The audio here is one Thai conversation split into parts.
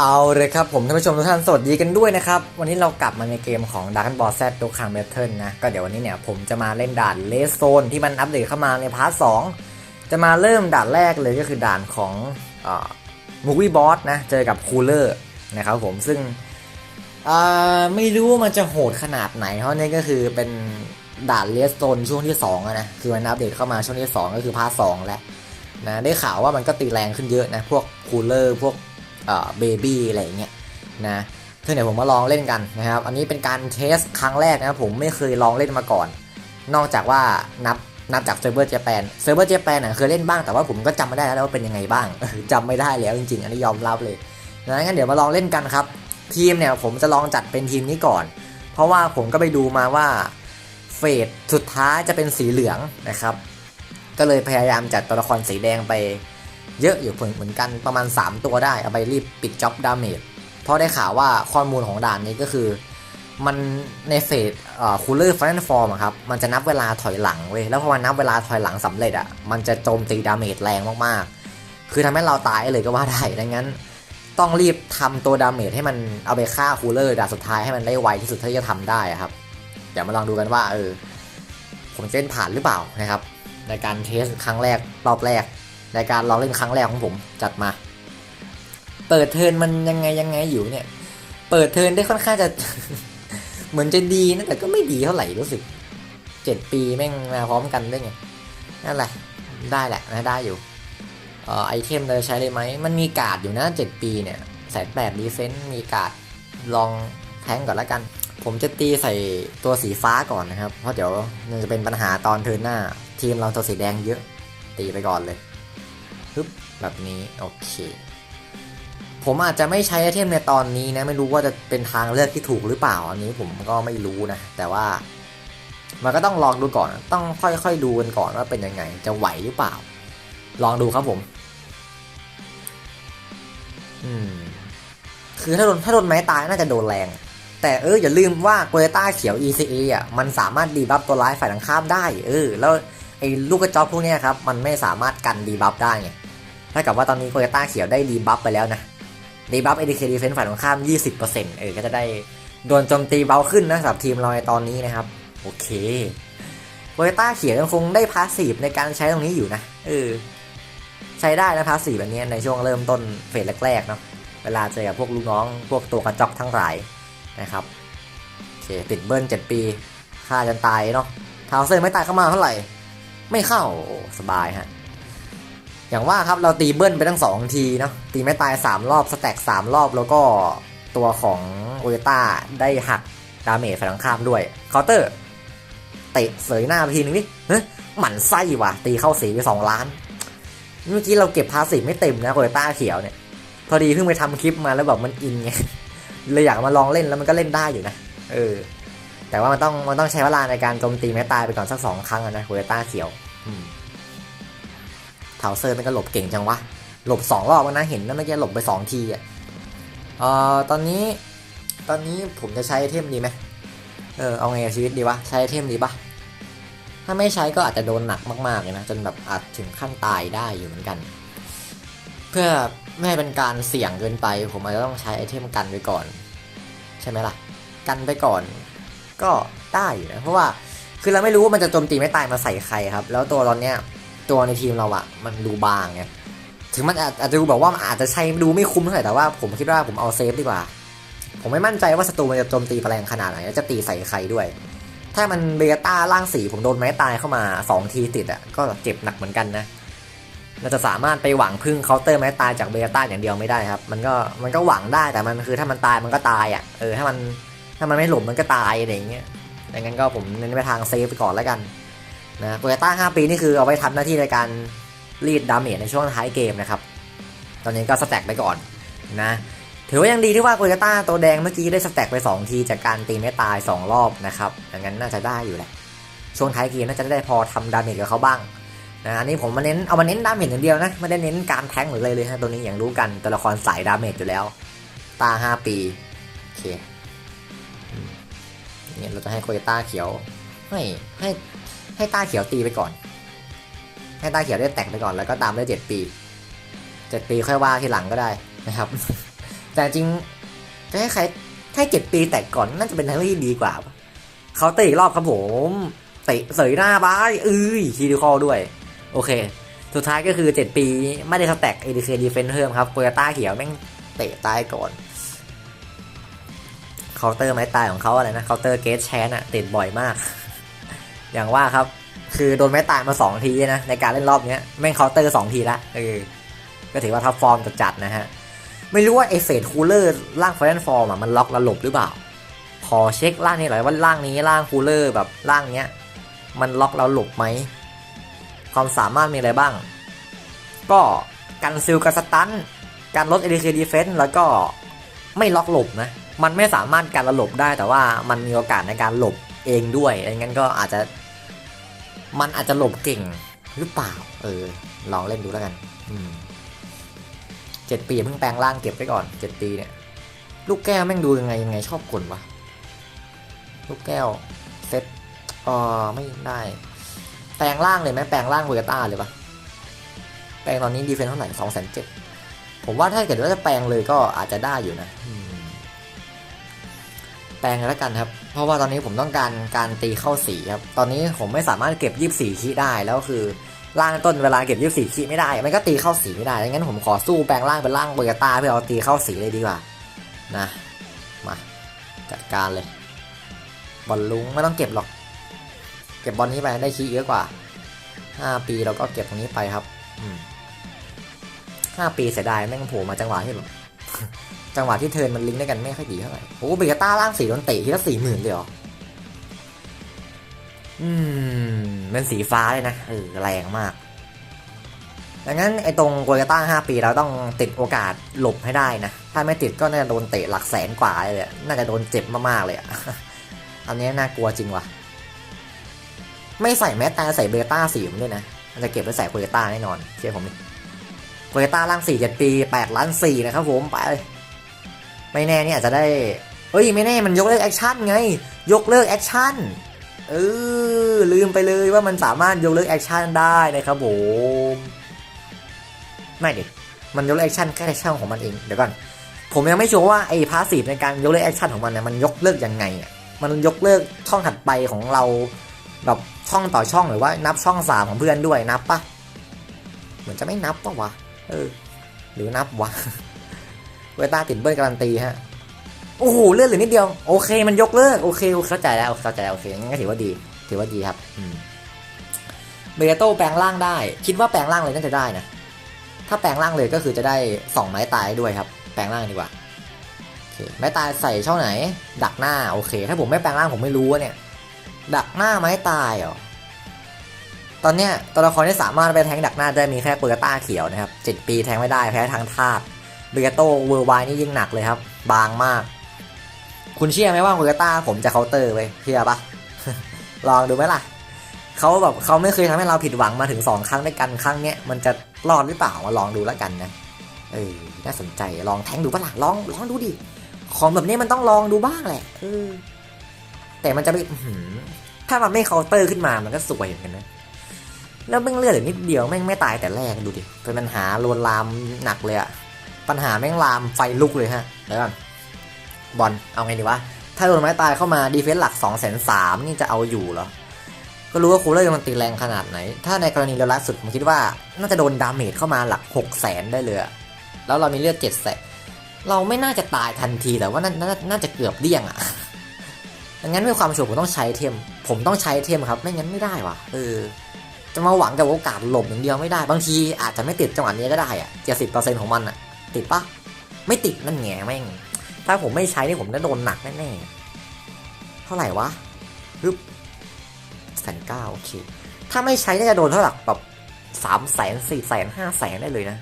เอาเลยครับผมท่านผู้ชมทุกท่านสวัสดีกันด้วยนะครับ วันนี้เรากลับมาในเกมของ Dark Ball Z ตัวคางเบทเทิลนะ ก็เดี๋ยววันนี้เนี่ยผมจะมาเล่นด่านเลสโซนที่มันอัปเดตเข้ามาในพาร์ทสองจะมาเริ่มด่านแรกเลยก็คือด่านของมูวี่บอสนะเจอกับคูลเลอร์นะครับผมซึ่งไม่รู้ว่ามันจะโหดขนาดไหน เพราะนี่ก็คือเป็นด่านเลสโซนช่วงที่2อะนะคือมันอัปเดตเข้ามาช่วงที่ 2 ก็คือพาร์ทสองแล้วนะได้ข่าวว่ามันก็ตีแรงขึ้นเยอะนะพวกคูลเลอร์พวก เอ่อเบบี้อะไรอย่างเงี้ยนะซึ่งเดี๋ยวผมมาลองเล่นกันนะครับ อันนี้เป็นการเทสครั้งแรกนะครับผมไม่เคยลองเล่นมาก่อน นอกจากว่านับนับจากเซิร์ฟเวอร์เจแปนเซิร์ฟเวอร์เจแปนน่ะเคยเล่นบ้างแต่ว่าผมก็จำไม่ได้แล้วว่าเป็นยังไงบ้างจำไม่ได้แล้วจริงๆ อันนี้ยอมรับเลยนะงั้นเดี๋ยวมาลองเล่นกันครับ ทีมเนี่ยผมจะลองจัดเป็นทีมนี้ก่อน เพราะว่าผมก็ไปดูมาว่าเฟสสุดท้ายจะเป็นสีเหลืองนะครับ ก็เลยพยายามจัดตัวละครสีแดงไป เยอะอยู่เหมือนกันประมาณ 3 ตัวได้ เอาไปรีบปิดจ็อบดาเมจเพราะได้ข่าวว่าข้อมูลของด่านนี้ก็คือมันในเฟสคูลเลอร์ฟันฟอร์มครับ มันจะนับเวลาถอยหลังเว้ย แล้วพอมันนับเวลาถอยหลังสำเร็จอะ มันจะโจมตีดาเมจแรงมากๆ คือทำให้เราตายเลยก็ว่าได้ ดังนั้น ต้องรีบทำตัวดาเมจให้มันเอาไปฆ่าคูลเลอร์ด่านสุดท้ายให้มันได้ไวที่สุดเท่าที่จะทำได้ครับ เดี๋ยวมาลองดูกันว่าเออ ผมจะเล่นผ่านหรือเปล่านะครับ ในการเทสครั้งแรกรอบแรก ในการลองเล่นครั้งแรกของผมจัดมา เปิดเทินมันยังไงยังไงอยู่เนี่ย เปิดเทินได้ค่อนข้างจะ เหมือนจะดีนะแต่ก็ไม่ดีเท่าไหร่รู้สึกเจ็ดปีแม่งมาพร้อมกันได้ไงนั่นแหละได้แหละนะได้อยู่เออไอเทมเลยใช้ได้ไหม มันมีการ์ดอยู่นะเจ็ดปีเนี่ยแสนแปดดีเฟนต์มีการ์ดลองแทงก่อนแล้วกัน ผมจะตีใส่ตัวสีฟ้าก่อนนะครับ เพราะเดี๋ยวมันจะเป็นปัญหาตอนเทิร์นหน้า ทีมเราตัวสีแดงเยอะ ตีไปก่อนเลยึบแบบนี้ โอเค ผมอาจจะไม่ใช้ไอเทมในตอนนี้นะ ไม่รู้ว่าจะเป็นทางเลือกที่ถูกหรือเปล่า อันนี้ผมก็ไม่รู้นะ แต่ว่า มันก็ต้องลองดูก่อน ต้องค่อยๆดูกันก่อนว่าเป็นยังไง จะไหวหรือเปล่า ลองดูครับผม อืม คือถ้าโดนถ้าโดนไม้ตายน่าจะโดนแรงแต่เอออย่าลืมว่าโกเยต้าเขียว ECA อะมันสามารถดีบัฟตัวร้ายฝ่ายตรงข้ามได้ เออ แล้วไอ้ลูกกระจอกพวกนี้ครับ มันไม่สามารถกันดีบัฟได้ไง ถ้ากับว่าตอนนี้โคโยต้าเขียวได้ดีบัฟไปแล้วนะดีบัฟเอดีเคดีเฟนฝ่ายตรงข้าม 20%เออก็จะได้โดนโจมตีเบาขึ้นนะสำหรับทีมเราในตอนนี้นะครับ โอเคโคโยต้าเขียวยังคงได้พาสซีฟในการใช้ตรงนี้อยู่นะเออใช้ได้นะพาสซีฟแบบนี้ในช่วงเริ่มต้นเฟสแรกๆเนาะเวลาเจอกับพวกลูกน้อง พวกตัวกระจอกทั้งหลายนะครับโอเคติดเบิ้ล7ปีฆ่าจนตายเนาะทาวเซอร์ไม่ตายเข้ามาเท่าไหร่ ไม่เข้าสบายฮะ อย่างว่าครับเราตีเบิ้ลไปทั้งสองทีเนาะตีไม่ตาย 3 รอบสแต็ก3 รอบแล้วก็ตัวของโอเยต้าได้หักดาเมจฝั่งข้ามด้วยเคาน์เตอร์เตะเสยหน้าไปทีนึงนี่เฮ้หมันไส้ว่ะ ตีเข้าสีไป 2 ล้าน เมื่อกี้เราเก็บพาสีไม่เต็มนะโอเยต้าเขียวเนี่ย พอดีเพิ่งไปทำคลิปมาแล้วแบบมันอินไงเลยอยากมาลองเล่นแล้วมันก็เล่นได้อยู่นะเออแต่ว่ามันต้องมันต้องใช้เวลาในการโจมตีแม้ตายไปก่อนสักสองครั้งนะโคเวต้าเขียว อืม เทาเซอร์มันก็หลบเก่งจังวะ หลบสองรอบนะเห็นนะเมื่อกี้หลบไปสองทีอะเอ่อตอนนี้ตอนนี้ผมจะใช้เทมดีไหมเออเอาไงกับชีวิตดีวะ ใช้เทมดีปะถ้าไม่ใช้ก็อาจจะโดนหนักมากๆเลยนะจนแบบอาจถึงขั้นตายได้อยู่เหมือนกัน เพื่อไม่ให้เป็นการเสี่ยงเกินไป ผมอาจจะต้องใช้ไอเทมกันไปก่อน ใช่ไหมล่ะ กันไปก่อน ก็ได้อยู่นะเพราะว่าคือเราไม่รู้ว่ามันจะโจมตีไม่ตายมาใส่ใครครับ แล้วตัวตอนเนี้ย ตัวในทีมเราอะมันดูบางไงถึงมันอาจจะดูแบบว่ามันอาจจะใช้ดูไม่คุ้มเท่าไหร่แต่ว่าผมคิดว่าผมเอาเซฟดีกว่า ผมไม่มั่นใจว่าศัตรูมันจะโจมตีแรงขนาดไหนแล้วจะตีใส่ใครด้วย ถ้ามันเบต้าล่างสีผมโดนไม้ตายเข้ามาสองทีติดอะก็เจ็บหนักเหมือนกันนะเราจะสามารถไปหวังพึ่งเคาน์เตอร์ไม้ตายจากเบต้าอย่างเดียวไม่ได้ครับ มันก็มันก็หวังได้แต่มันคือถ้ามันตายมันก็ตายอะเออถ้ามันถ้ามันไม่หลบมันก็ตายอะไรอย่างเงี้ยดังนั้นก็ผมเน้นไปทางเซฟไปก่อนแล้วกัน นะโปรต้า5ปีนี่คือเอาไว้ทำหน้าที่ในการรีดดาเมจในช่วงท้ายเกมนะครับ ตอนนี้ก็สแต็กไปก่อนนะถือว่ายังดีที่ว่าโกยต้าตัวแดงเมื่อกี้ได้สแต็กไป 2 ทีจากการตีไม่ตาย 2 รอบนะครับดังนั้นน่าจะได้อยู่แหละ ช่วงท้ายเกมน่าจะได้พอทำดาเมจกับเขาบ้างนะอันนี้ผมมาเน้นเอามาเน้นดาเมจอย่างเดียวนะไม่ได้เน้นการแทงหรืออะไรเลยฮะตัวนี้อย่างรู้กันตัวละครสายดาเมจอยู่แล้ว ตา 5 ปีโอเคเนี่ยเราจะให้โคโยต้าเขียวให้ให้ ให้ต้าเขียวตีไปก่อน ให้ต้าเขียวได้แตกไปก่อนแล้วก็ตามด้วยเจ็ดปีเจ็ดปีค่อยว่าทีหลังก็ได้นะครับ แต่จริงจะให้ใครให้เจ็ดปีแต่ก่อนน่าจะเป็นทางเลือกที่ดีกว่าเขาเตะอีกรอบครับผมเตะเสยหน้าบ้ายเอ้ยคีดิคอลด้วย โอเค สุดท้ายก็คือ 7 ปีไม่ได้สแต็ก ADK Defense เพิ่มครับโปรยต้าเขียวแม่งเตะตายก่อนเคาน์เตอร์ไม้ตายของเขาอะไรนะเคาน์เตอร์เกตแชนอะติดบ่อยมาก อย่างว่าครับ คือโดนไม้ตายมา 2 ทีนะ ในการเล่นรอบนี้แม่งเคาน์เตอร์ 2 ทีละเออก็ถือว่าท็อปฟอร์มจัดๆนะฮะ ไม่รู้ว่าไอเฟดคูลเลอร์ร่างไฟแนนฟอร์มอะมันล็อกระลบหรือเปล่า ขอเช็คร่างนี้หน่อยว่าร่างนี้ร่างคูลเลอร์แบบร่างเนี้ย มันล็อกแล้วหลบไหมความสามารถมีอะไรบ้าง ก็กันซิลกับสตันการลด ADK Defense แล้วก็ไม่ล็อกหลบนะ มันไม่สามารถการระหลบได้แต่ว่ามันมีโอกาสในการหลบเองด้วยดังนั้นก็อาจจะ มันอาจจะหลบเก่งหรือเปล่า เออ ลองเล่นดูแล้วกัน อืมเจ็ดปีเพิ่งแปลงร่างเก็บไว้ก่อนเจ็ดปีเนี่ย ลูกแก้วแม่งดูยังไงยังไงชอบกลวะลูกแก้วเซตอ๋อไม่ได้ แปลงร่างเลยไหมแปลงร่างเวต้าเลยปะแปลงตอนนี้ดีเฟนเท่าไหร่สองแสนเจ็ดผมว่าถ้าเกิดว่าจะแปลงเลยก็อาจจะได้อยู่นะอืม แปลงแล้วกันครับ เพราะว่าตอนนี้ผมต้องการการตีเข้าสีครับ ตอนนี้ผมไม่สามารถเก็บยี่สี่คีได้แล้วคือร่างต้นเวลาเก็บยี่สี่คีไม่ได้ มันก็ตีเข้าสีไม่ได้ดังนั้นผมขอสู้แปลงร่างเป็นร่างเวต้าเพื่อเอาตีเข้าสีเลยดีกว่า นะ มาจัดการเลย บอลลุงไม่ต้องเก็บหรอก เก็บบอลนี้ไปได้คีเยอะกว่า 5 ปีเราก็เก็บตรงนี้ไปครับห้าปีเสียดายแม่งโผล่มาจังหวะที่แบบ จังหวะที่เทิร์นมันลิงก์ได้กันไม่ค่อยดีเท่าไหร่โอ้เบกาต้าล่างสีโดนเตะทีละสี่หมื่นเลยเหรอ อืมเป็นสีฟ้าเลยนะเออแรงมาก ดังนั้นไอ้ตรงโกยาต้าห้าปีเราต้องติดโอกาสหลบให้ได้นะ ถ้าไม่ติดก็น่าจะโดนเตะหลักแสนกว่าเลย น่าจะโดนเจ็บมากๆเลยอะอันนี้น่ากลัวจริงว่ะ ไม่ใส่แม้แต่ใส่เบต้าสีผมด้วยนะ มันจะเก็บไว้ใส่โคเยต้าแน่นอน เชื่อผมดิโคเยต้าล่างสี่เจ็ดปีแปดล้านสี่นะครับผม ไปเลย ไม่แน่เนี่ยอาจจะได้เฮ้ยไม่แน่มันยกเลิกแอคชั่นไง ยกเลิกแอคชั่นเออลืมไปเลยว่ามันสามารถยกเลิกแอคชั่นได้นะครับผมไม่ดิมันยกเลิกแอคชั่นแค่แอคชั่นของมันเองเดี๋ยวก่อนผมยังไม่ชัวร์ว่าไอ้พาสซีฟในการยกเลิกแอคชั่นของมันเนี่ยมันยกเลิกยังไงอะมันยกเลิกช่องถัดไปของเราแบบช่องต่อช่องหรือว่านับช่องสามของเพื่อนด้วยนับปะเหมือนจะไม่นับปะวะเออหรือนับวะ เวต้าติดเบิร์การันตีฮะ โอ้โหเลื่อนเหลือนิดเดียว โอเคมันยกเลิก โอเคเข้าใจแล้วเข้าใจแล้วโอเคงั้นก็ถือว่าดี ถือว่าดีครับอืมเโต้แปลงร่างได้ คิดว่าแปลงร่างเลยน่าจะได้นะ ถ้าแปลงร่างเลยก็คือจะได้สองไม้ตายด้วยครับ แปลงร่างดีกว่าโอเคไม้ตายใส่ช่องไหน ดักหน้าโอเค ถ้าผมไม่แปลงร่างผมไม่รู้ว่าเนี่ย ดักหน้าไม้ตายเหรอตอนเนี้ยตัวละครที่สามารถไปแทงดักหน้าได้มีแค่เปอร์ต้าเขียวนะครับเจ็ดปีแทงไม่ได้แพ้ทางธาตุ เบเกโตเวอร์ไวนี่ยิ่งหนักเลยครับ บางมาก คุณเชื่อไหมว่าเบเกต้าผมจะเคาน์เตอร์ไว้เชื่อปะลองดูไหมล่ะเขาแบบเขาไม่เคยทำให้เราผิดหวังมาถึงสองครั้งด้วยกันครั้งเนี้ยมันจะรอดหรือเปล่ามาลองดูแล้วกันนะเออน่าสนใจลองแทงดูปะล่ะลองลองดูดิของแบบนี้มันต้องลองดูบ้างแหละเออแต่มันจะไม่ถ้ามันไม่เคาน์เตอร์ขึ้นมามันก็สวยเหมือนกันนะแล้วแม่งเลือดเหลือนิดเดียวแม่งไม่ตายแต่แรกดูดิเป็นปัญหาลวนลามหนักเลยอะ ปัญหาแม่งลามไฟลุกเลยฮะเดี๋ยวก่อนบอลเอาไงดีวะ ถ้าโดนไม้ตายเข้ามาดีเฟนส์หลัก2องแสนสามนี่จะเอาอยู่เหรอ ก็รู้ว่าคูลเลอร์มันตีแรงขนาดไหน ถ้าในกรณีเร็วล่าสุดผมคิดว่า น่าจะโดนดาเมจเข้ามาหลัก6 0แสนได้เลย แล้วเรามีเลือด7จ็ดแสนเราไม่น่าจะตายทันทีแต่ว่าน่านาน่าจะเกือบเดี่ยงอะดังนั้นเพื่อความชัวร์ผมต้องใช้เทม ผมต้องใช้เทมครับ ไม่งั้นไม่ได้ว่ะเออจะมาหวังกับโอกาสหลบอย่างเดียวไม่ได้ บางทีอาจจะไม่ติดจังหวะนี้ก็ได้อะเจ็ดสิบเปอร์เซ็นต์ของมันอะ ติดปะไม่ติดนั่นแงแม่ง ถ้าผมไม่ใช้นี่ผมจะโดนหนักแน่ๆ เท่าไหร่วะรึบแสนเก้าโอเค ถ้าไม่ใช้น่าจะโดนเท่าไหร่แบบสามแสนสี่แสนห้าแสนได้เลยนะ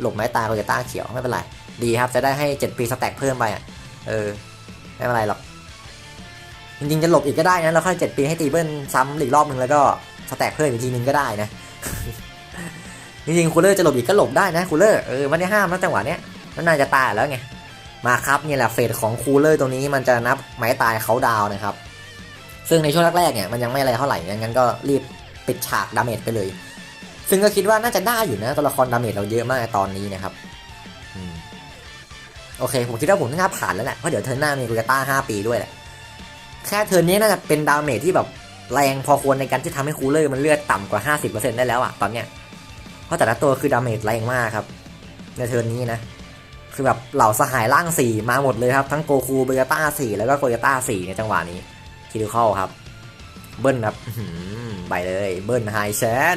หลบไม้ตายโคเยต้าเขียวไม่เป็นไร ดีครับจะได้ให้เจ็ดปีสแต็กเพิ่มไปอะ เออ ไม่เป็นไรหรอก จริงๆ จะหลบอีกก็ได้นะ แล้วค่อยเจ็ดปีให้ตีเบิ้ลซ้ำอีกรอบหนึ่งแล้วก็สแต็กเพิ่มอีกทีนึงก็ได้นะ จริงๆคูลเลอร์จะหลบอีกก็หลบได้นะคูลเลอร์เออไม่ได้ห้ามนะจังหวะเนี้ยมันน่าจะตายแล้วไงมาครับนี่แหละเฟสของคูลเลอร์ตรงนี้มันจะนับไม้ตายเขาดาวนะครับ ซึ่งในช่วงแรกๆเนี่ยมันยังไม่อะไรเท่าไหร่งั้นก็รีบปิดฉากดาเมจไปเลย ซึ่งก็คิดว่าน่าจะได้อยู่นะตัวละครดาเมจเราเยอะมากตอนนี้นะครับอโอเค ผมคิดว่าผมน่าผ่านแล้วแหละเพราะเดี๋ยวเทิร์นหน้ามีกูยาต้าห้าปีด้วยแหละแค่เทิร์นนี้น่าจะเป็นดาเมจที่แบบแรงพอควรในการที่ทำให้คูลเลอร์มันเลือดต่ำกว่า 50%ได้แล้วอะตอนเนี้ย เพราะแต่ละตัวคือดาเมจแรงมากครับ ในเทิร์นนี้นะ คือแบบเหล่าสหายร่างสี่มาหมดเลยครับ ทั้งโกคูเบกาต้าสี่แล้วก็โกยต้าสี่ในจังหวะนี้คิริคอลครับ เบิ้ลครับไปเลยเบิ้ลไฮแชน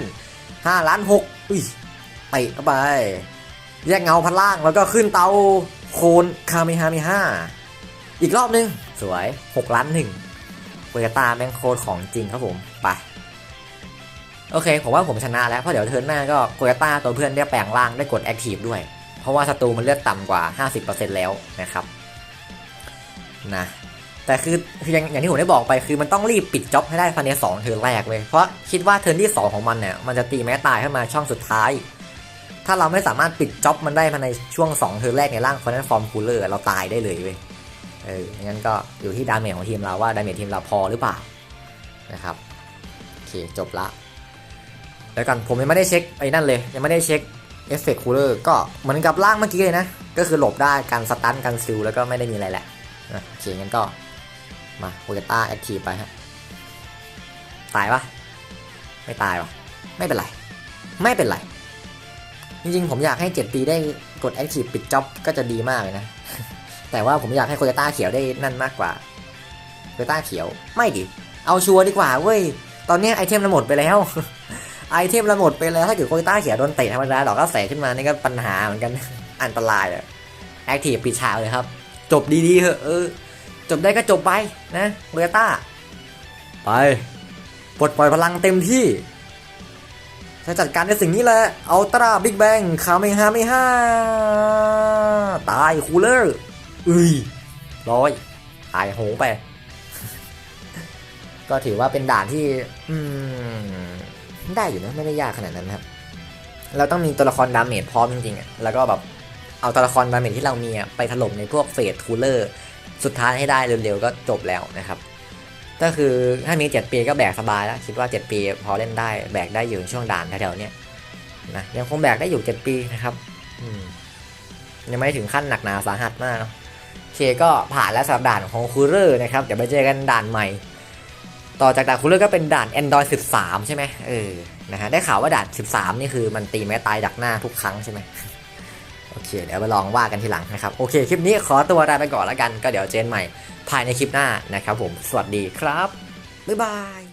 ห้าล้านหกอุ้ยไปเข้าไป แยกเงาพันล่างแล้วก็ขึ้นเตาโคนคาเมฮาเมห้าอีกรอบนึง สวย6ล้านหนึ่งโกยาต้าแม่งโคตรของจริงครับผมไป โอเค ผมว่าผมชนะแล้วเพราะเดี๋ยวเทิร์นหน้าก็โกยต้าตัวเพื่อนได้แปลงร่างได้กดแอคทีฟด้วย เพราะว่าศัตรูมันเลือดต่ำกว่า 50%แล้วนะครับนะแต่คือคืออย่างอย่างที่ผมได้บอกไปคือมันต้องรีบปิดจ็อบให้ได้ภายในสองเทิร์นแรกเลยเพราะคิดว่าเทิร์นที่ 2 ของมันเนี่ยมันจะตีแม้ตายขึ้นมาช่องสุดท้าย ถ้าเราไม่สามารถปิดจ็อบมันได้ภายในช่วง 2 เทิร์นแรกในร่างคอนเนฟอร์มคูลเลอร์เราตายได้เลยเว้ยเอองั้นก็อยู่ที่ดาเมจของทีมเราว่าดาเมจทีมเราพอหรือเปล่านะครับโอเคจบละ แล้วกันผมยังไม่ได้เช็คไอ้นั่นเลย ยังไม่ได้เช็คเอฟเฟกต์คูลเลอร์ก็เหมือนกับร่างเมื่อกี้เลยนะ ก็คือหลบได้การสตันการซิลแล้วก็ไม่ได้มีอะไรแหละนะโอเคงั้นก็มาโปเกต้าแอคทีฟไปฮะตายปะไม่ตายวะไม่เป็นไร ไม่เป็นไร จริงๆ ผมอยากให้7ปีได้กดแอคทีฟปิดจ็อบก็จะดีมากเลยนะ แต่ว่าผมอยากให้โคโยต้าเขียวได้นั่นมากกว่าโคโยต้าเขียวไม่ดิเอาชัวร์ดีกว่าเว้ยตอนนี้ไอเทมเราหมดไปแล้ว ไอเทมเราหมดไปแล้วถ้าเกิดโคโยต้าเขียวโดนเตะธรรมดาดอกก็แสขึ้นมานี่ก็ปัญหาเหมือนกัน อันตรายเลยแอคทีฟปิดฉาเลยครับ จบดีๆเถอะเออ จบได้ก็จบไปนะโคโยต้า ไปปลดปล่อยพลังเต็มที่จะจัดการในสิ่งนี้แหละอัลตร้าบิ๊กแบงคาเมฮาเมฮาตายคูลเลอร์อุ้ยร้อยหายโหงไป ก็ถือว่าเป็นด่านที่ อืม ได้อยู่นะไม่ได้ยากขนาดนั้นครับเราต้องมีตัวละครดาเมจพร้อมจริงๆอะแล้วก็แบบเอาตัวละครดาเมจที่เรามีอะไปถล่มในพวกเฟสคูลเลอร์สุดท้ายให้ได้เร็วๆก็จบแล้วนะครับ ก็คือถ้ามี 7 ปีก็แบกสบายแล้ว คิดว่า 7 ปีพอเล่นได้แบกได้อยู่ในช่วงด่านแถวๆเนี้ยนะยังคงแบกได้อยู่ 7 ปีนะครับยังไม่ถึงขั้นหนักหนาสาหัสมากเนาะเคก็ผ่านแล้วสำหรับด่านของคูลเลอร์นะครับเดี๋ยวไปเจอกันด่านใหม่ ต่อจากด่านคูลเลอร์ก็เป็นด่าน Android 13 ใช่ไหมเออนะฮะได้ข่าวว่าด่าน 13 นี่คือมันตีแม้ตายดักหน้าทุกครั้งใช่ไหมโอเค เดี๋ยวไปลองว่ากันทีหลังนะครับ โอเค คลิปนี้ขอตัวลาไปก่อนแล้วกัน ก็เดี๋ยวเจนใหม่ภายในคลิปหน้านะครับผม สวัสดีครับ บ๊ายบาย